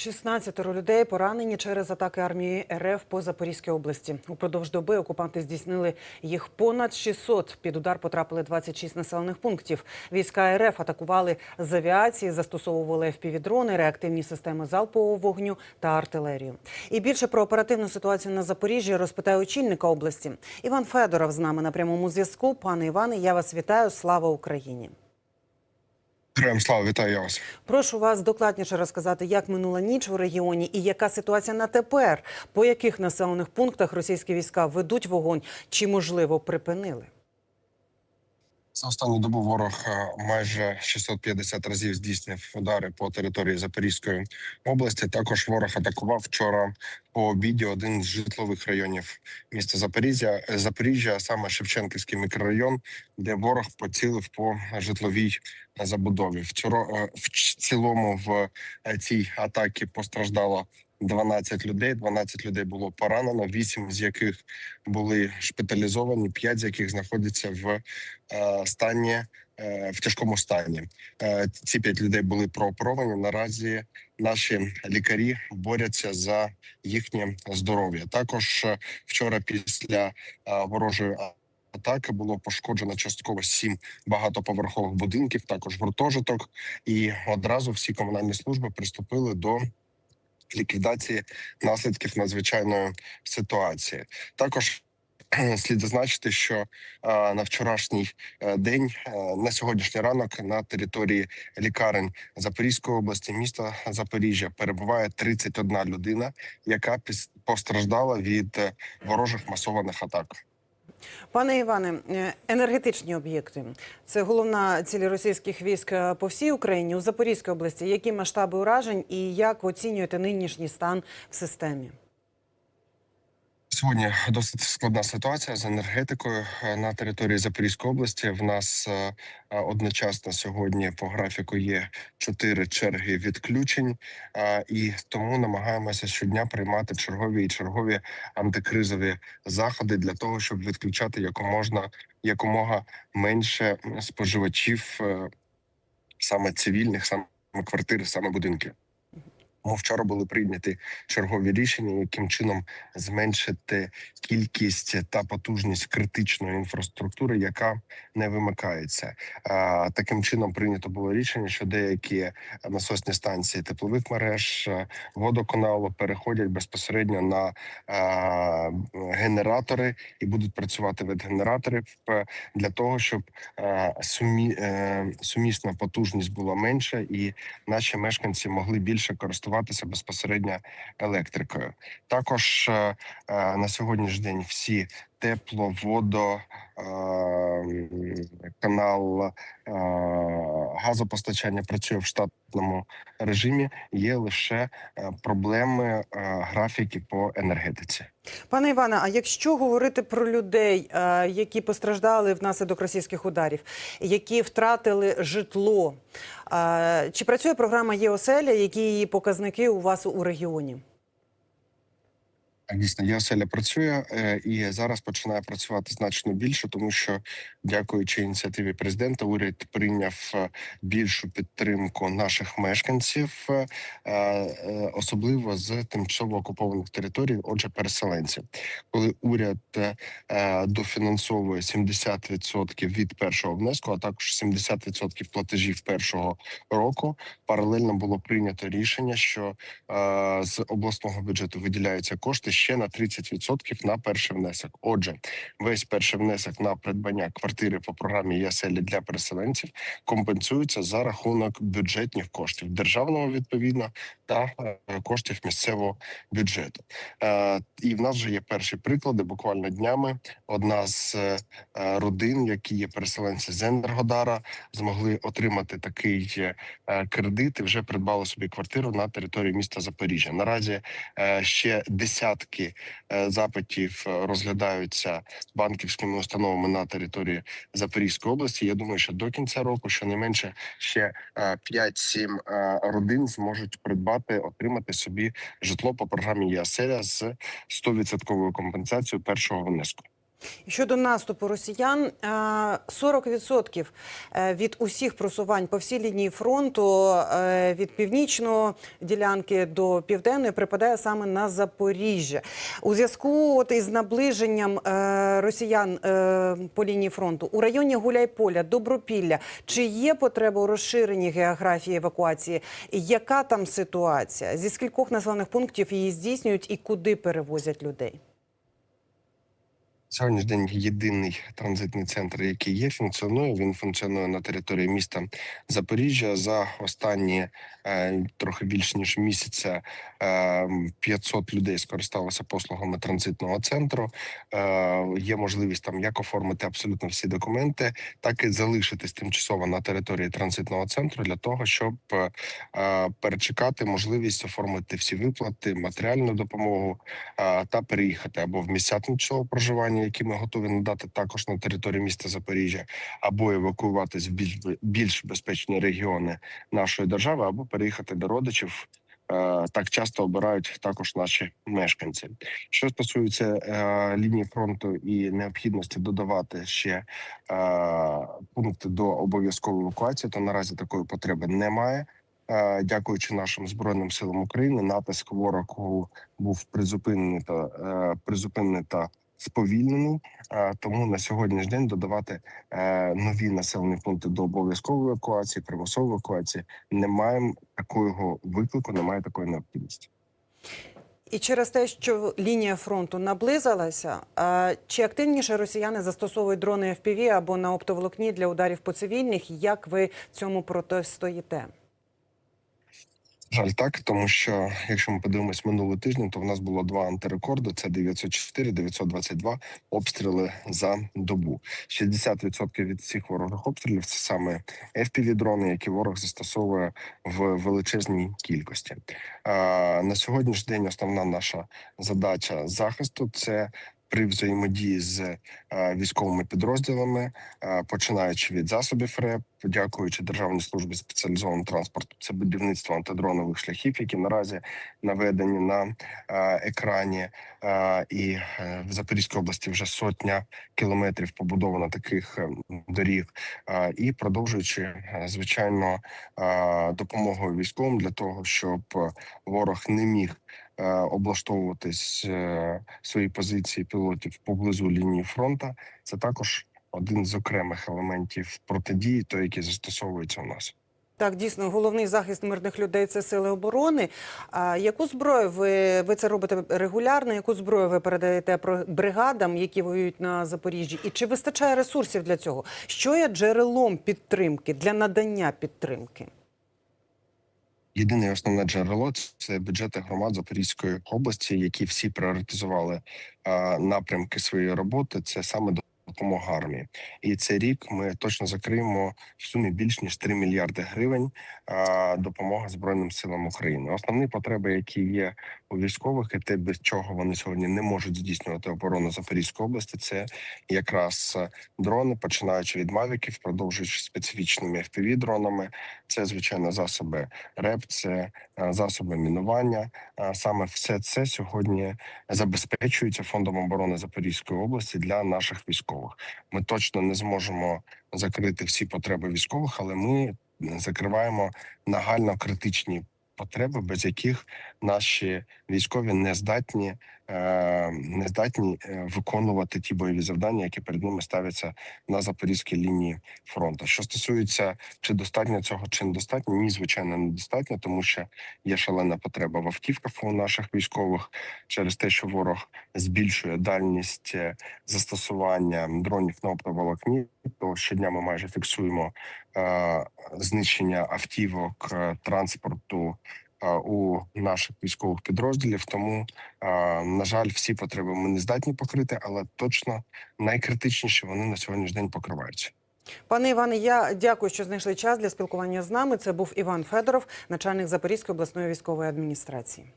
16 людей поранені через атаки армії РФ по Запорізькій області. Упродовж доби окупанти здійснили їх понад 600. Під удар потрапили 26 населених пунктів. Війська РФ атакували з авіації, застосовували FPV-дрони, реактивні системи залпового вогню та артилерію. І більше про оперативну ситуацію на Запоріжжі розпитає очільника області. Іван Федоров з нами на прямому зв'язку. Пане Іване, я вас вітаю. Слава Україні! Героям слава, вітаю вас. Прошу вас докладніше розказати, як минула ніч у регіоні і яка ситуація на тепер, по яких населених пунктах російські війська ведуть вогонь чи можливо припинили. За останню добу ворог е, майже 650 разів здійснив удари по території Запорізької області. Також ворог атакував вчора по обіді один з житлових районів міста Запоріжжя, е, Запоріжжя, саме Шевченківський мікрорайон, де ворог поцілив по житловій забудові. Вчора е, в цілому в е, цій атаці постраждало 12 людей. 12 людей було поранено, 8 з яких були шпиталізовані, 5 з яких знаходяться в е, стані е, в тяжкому стані. Е, Ці п'ять людей були прооперовані. Наразі наші лікарі борються за їхнє здоров'я. Також вчора, після ворожої атаки, було пошкоджено частково сім багатоповерхових будинків, також гуртожиток, і одразу всі комунальні служби приступили до. Ліквідації наслідків надзвичайної ситуації також слід зазначити, що е, на вчорашній е, день, е, на сьогоднішній ранок, на території лікарень Запорізької області, міста Запоріжжя, перебуває 31 людина, яка постраждала від ворожих масованих атак. Пане Іване, е, енергетичні об'єкти це головна ціль російських військ е, по всій Україні у Запорізькій області. Які масштаби уражень і як оцінюєте нинішній стан в системі? Сьогодні досить складна ситуація з енергетикою е, на території Запорізької області. В нас е, е, одночасно сьогодні по графіку є чотири черги відключень, і тому намагаємося щодня приймати чергові і чергові антикризові заходи для того, щоб відключати якоможна якомога менше споживачів, саме цивільних, саме квартир, саме будинків. Вчора були прийняті чергові рішення, яким чином зменшити кількість та потужність критичної інфраструктури, яка не вимикається. Таким чином прийнято було рішення, що деякі насосні станції теплових мереж е, водоканалу переходять безпосередньо на а, генератори і будуть працювати від генераторів е, для того, щоб е, сумі, е, сумісна потужність була менша, і наші мешканці могли більше користуватися безпосередньо електрикою. Також е, е, на сьогоднішній день всі тепло, водо, е, канал газопостачання працює в штатному режимі. Є лише проблеми графіки по енергетиці. Пане Іване, а якщо говорити про людей, е, які постраждали внаслідок російських ударів, які втратили житло, е, чи працює програма ЄОСЕЛЯ, які її показники у вас у регіоні? Дійсно, ЄОСЕЛЯ працює е, і зараз починає працювати значно більше, тому що, дякуючи ініціативі президента, уряд прийняв е, більшу підтримку наших мешканців, е, особливо з тимчасово окупованих територій, отже, переселенців. Коли уряд дофінансовує 70% від першого внеску, а також 70% платежів першого року, паралельно було прийнято рішення, що з обласного бюджету виділяються кошти ще на 30% на перший внесок. Отже, весь перший внесок на придбання квартири по програмі «Яселі» для переселенців компенсується за рахунок бюджетних коштів державного відповідно та е, коштів місцевого бюджету. Е, І в нас вже є перші приклади. Буквально днями одна з е, родин, які є переселенці з Енергодара, змогли отримати такий кредит і вже придбали собі квартиру на території міста Запоріжжя. Наразі ще десятки е, запитів е, розглядаються банківськими установами на території Запорізької області. Я думаю, що до кінця року щонайменше ще е, 5-7 е, родин зможуть придбати, отримати собі житло по програмі ЄСЕЛЯ з 100% компенсацією першого внеску. Щодо наступу росіян, е, 40% е, від усіх просувань по всій лінії фронту е, від північної ділянки до південної припадає саме на Запоріжжя. У зв'язку із наближенням е, росіян е, по лінії фронту у районі Гуляйполя, Добропілля, чи є потреба у розширенні географії евакуації? Яка там ситуація? Зі скількох населених пунктів її здійснюють і куди перевозять людей? Сьогодні день єдиний транзитний центр, який є, функціонує. Він функціонує на території міста Запоріжжя. За останні е, трохи більш ніж місяця е, 500 людей скористалося послугами транзитного центру. Е, є можливість там як оформити абсолютно всі документи, так і залишитись тимчасово на території транзитного центру для того, щоб е, перечекати можливість оформити всі виплати, матеріальну допомогу е, та переїхати або в місця тимчасового проживання, які ми готові надати також на території міста Запоріжжя, або евакуюватись в більш більш безпечні регіони нашої держави, або переїхати до родичів. Е, Так часто обирають також наші мешканці. Що стосується е, лінії фронту і необхідності додавати ще е, пункти до обов'язкової евакуації, то наразі такої потреби немає. Е, Дякуючи нашим збройним силам України, натиск ворогу був призупинений та е, призупинений та сповільнений. Тому на сьогоднішній день додавати е, нові населені пункти до обов'язкової евакуації, примусової евакуації немає такого виклику, немає такої необхідності. І через те, що лінія фронту наблизилася, чи активніше росіяни застосовують дрони FPV або на оптоволокні для ударів по цивільних? Як ви цьому протистоїте? Жаль, так, тому що якщо ми подивимось минулий тиждень, то в нас було два антирекорди: це 904, 922 обстріли за добу. 60% від всіх ворожих обстрілів це саме fpv дрони, які ворог застосовує в величезній кількості. На сьогоднішній день основна наша задача захисту це. При взаємодії з е, військовими підрозділами, е, починаючи від засобів РЕП, дякуючи Державній службі спеціалізованого транспорту, це будівництво антидронових шляхів, які наразі наведені на е, екрані. І в Запорізькій області вже сотня кілометрів побудовано таких е, доріг. І продовжуючи звичайно допомогою військовим для того, щоб ворог не міг облаштовуватись е, свої позиції пілотів поблизу лінії фронту. Це також один з окремих елементів протидії, той, який застосовується у нас. Так, дійсно, головний захист мирних людей це сили оборони. А яку зброю ви, ви це робите регулярно? Яку зброю ви передаєте бригадам, які воюють на Запоріжжі? І чи вистачає ресурсів для цього? Що є джерелом підтримки для надання підтримки? Єдине основне джерело це бюджети громад Запорізької області, які всі пріоритизували напрямки своєї роботи. Це саме допомога армії. І цей рік ми точно закриємо в сумі більш ніж 3 мільярди гривень допомоги збройним силам України. Основні потреби, які є у військових, і те, без чого вони сьогодні не можуть здійснювати оборону Запорізької області, це якраз е, дрони, починаючи від мавіків, продовжуючи специфічними fpv дронами. Це звичайно засоби РЕП, це е, засоби мінування. Е, Саме все це сьогодні забезпечується фондом оборони Запорізької області для наших військових. Ми точно не зможемо закрити всі потреби військових, але ми закриваємо нагально критичні потреби, без яких наші військові не здатні, не здатні е, виконувати ті бойові завдання, які перед ними ставляться на запорізькій лінії фронту. Що стосується чи достатньо цього, чи недостатньо, ні, звичайно, недостатньо, тому що є шалена потреба в автівках у наших військових через те, що ворог збільшує дальність е, застосування дронів на оптоволокні, то щодня ми майже фіксуємо е, знищення автівок, е, транспорту е, у наших військових підрозділів. Тому, на жаль, всі потреби ми не здатні покрити, але точно найкритичніші вони на сьогоднішній день покриваються. Пане Іване, я дякую, що знайшли час для спілкування з нами. Це був Іван Федоров, начальник Запорізької обласної військової адміністрації.